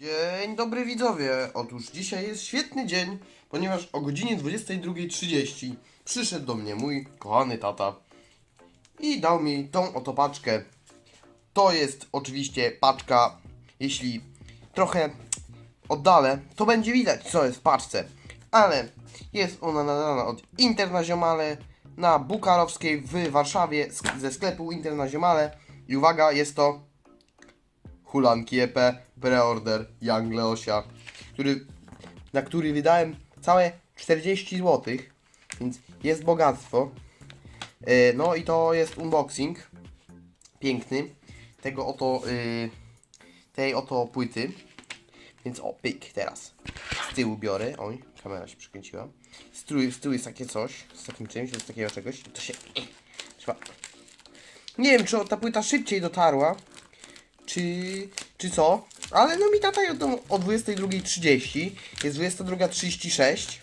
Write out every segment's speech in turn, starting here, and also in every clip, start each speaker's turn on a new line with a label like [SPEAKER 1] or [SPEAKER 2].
[SPEAKER 1] Dzień dobry widzowie. Otóż dzisiaj jest świetny dzień, ponieważ o godzinie 22.30 przyszedł do mnie mój kochany tata i dał mi tą oto paczkę. To jest oczywiście paczka, jeśli trochę oddalę, to będzie widać co jest w paczce, ale jest ona nadana od Internaziomale na Bukarowskiej w Warszawie ze sklepu Internaziomale i uwaga, jest to Hulanki EP Preorder Young Leosia, który, na który wydałem całe 40 zł, więc jest bogactwo. E, No i to jest unboxing piękny tego oto y, tej oto płyty. Więc o, pyk, teraz. Z tyłu biorę. Oj, kamera się przykręciła. Z tyłu, z tyłu jest takie coś, z takim czymś, jest takiego czegoś. To się... Trzeba... Nie wiem, czy ta płyta szybciej dotarła, czy, czy co, ale no mi tata tą o 22.30, jest 22.36,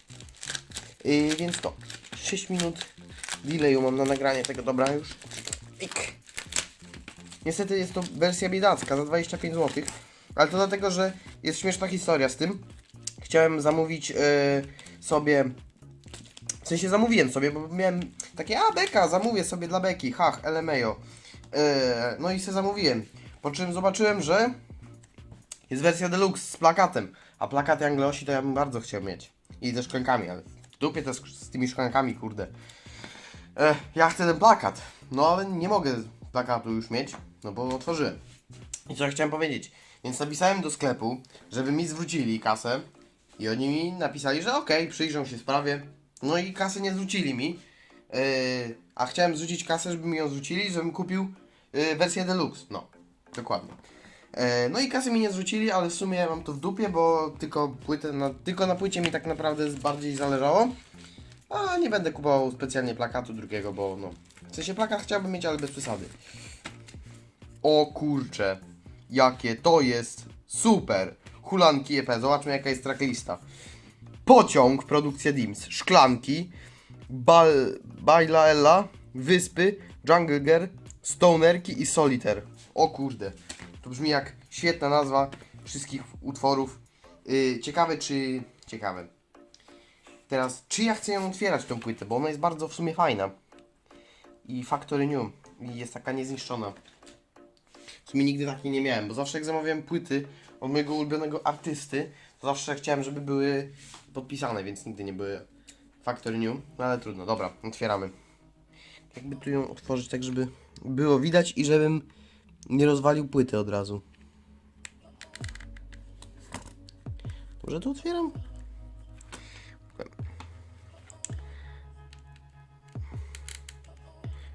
[SPEAKER 1] yy, więc to, 6 minut delayu mam na nagranie tego, dobra już. Ik. Niestety jest to wersja biedacka za 25 zł, ale to dlatego, że jest śmieszna historia z tym. Chciałem zamówić yy, sobie, w sensie zamówiłem sobie, bo miałem takie, a beka, zamówię sobie dla beki, hach, LMAO. Yy, no i sobie zamówiłem. Po czym zobaczyłem, że jest wersja deluxe z plakatem, a plakat Anglosi to ja bym bardzo chciał mieć. I ze szklankami, ale w dupie te sk- z tymi szklankami, kurde. E, ja chcę ten plakat, no ale nie mogę plakatu już mieć, no bo otworzyłem. I co ja chciałem powiedzieć? Więc napisałem do sklepu, żeby mi zwrócili kasę i oni mi napisali, że okej, przyjrzą się sprawie. No i kasy nie zwrócili mi, e, a chciałem zwrócić kasę, żeby mi ją zwrócili, żebym kupił e, wersję deluxe, no, dokładnie. E, no i kasy mi nie zwrócili, ale w sumie mam to w dupie, bo tylko, płytę na, tylko na płycie mi tak naprawdę bardziej zależało. A nie będę kupował specjalnie plakatu drugiego, bo no. W sensie plakat chciałbym mieć, ale bez przesady. O kurcze, jakie to jest super! Hulanki EP, zobaczmy jaka jest tracklista. Pociąg, produkcja Dims, szklanki, Bal, Bailaella, Wyspy, Jungle Girl, Stonerki i Solitaire. O kurde, to brzmi jak świetna nazwa wszystkich utworów. Yy, ciekawe czy... ciekawe. Teraz, czy ja chcę ją otwierać tą płytę, bo ona jest bardzo w sumie fajna. I Factory New. I jest taka niezniszczona. W sumie nigdy takiej nie miałem, bo zawsze jak zamawiałem płyty od mojego ulubionego artysty, to zawsze chciałem, żeby były podpisane, więc nigdy nie były Factory New. No ale trudno, dobra, otwieramy. Jakby tu ją otworzyć tak, żeby było widać i żebym nie rozwalił płyty od razu. Może to otwieram?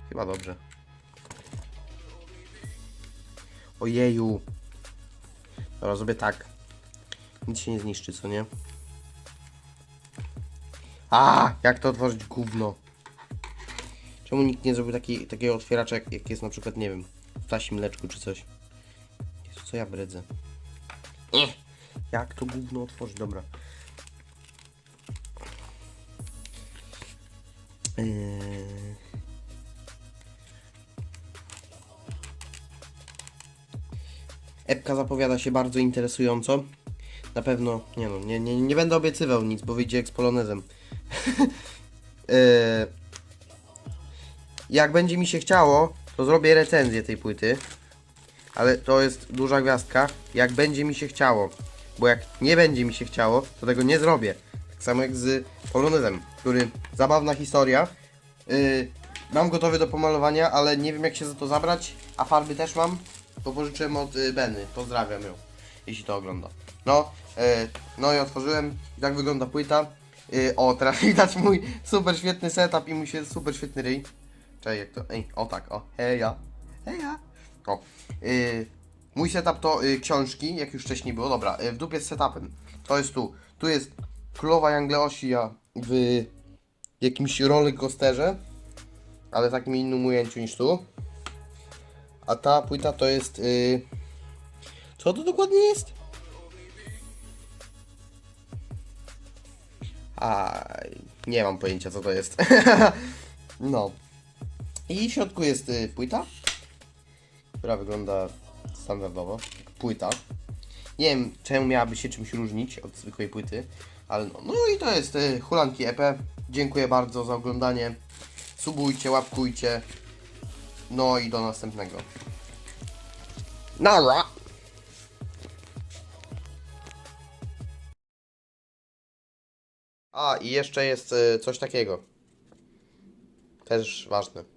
[SPEAKER 1] Chyba dobrze. Ojeju. Dobra, zrobię tak. Nic się nie zniszczy, co nie? A, jak to otworzyć gówno? Czemu nikt nie zrobił taki, takiego otwieracza, jak, jak jest na przykład, nie wiem, w tasim mleczku czy coś? Jezu, co ja bredzę? Ech, jak to gówno otworzyć? Dobra. Eee... Epka zapowiada się bardzo interesująco. Na pewno, nie no, nie, nie, nie będę obiecywał nic, bo wyjdzie jak z polonezem. Eee, jak będzie mi się chciało, to zrobię recenzję tej płyty. Ale to jest duża gwiazdka. Jak będzie mi się chciało. Bo jak nie będzie mi się chciało, to tego nie zrobię. Tak samo jak z polonezem, który zabawna historia. Yy, mam gotowy do pomalowania, ale nie wiem jak się za to zabrać. A farby też mam. To pożyczyłem od y, Benny. Pozdrawiam ją, jeśli to ogląda. No, y, no i otworzyłem. I tak wygląda płyta. Y, o, teraz widać mój super świetny setup i mój super świetny ryj. Czekaj, jak to. Ej, o tak, o. Heja. Heja. O. Y, mój setup to y, książki, jak już wcześniej było. Dobra, y, w dupie z setupem. To jest tu. Tu jest królowa Jangleosia w jakimś rollercoasterze, ale takim innym ujęciu niż tu. A ta płyta to jest. y, Co to dokładnie jest? A nie mam pojęcia co to jest. no. I w środku jest y, płyta, która wygląda standardowo. jak Płyta. Nie wiem, czemu miałaby się czymś różnić od zwykłej płyty, ale no. No i to jest y, Hulanki EP. Dziękuję bardzo za oglądanie. Subujcie, łapkujcie. No i do następnego. Nara! A, i jeszcze jest y, coś takiego. Też ważne.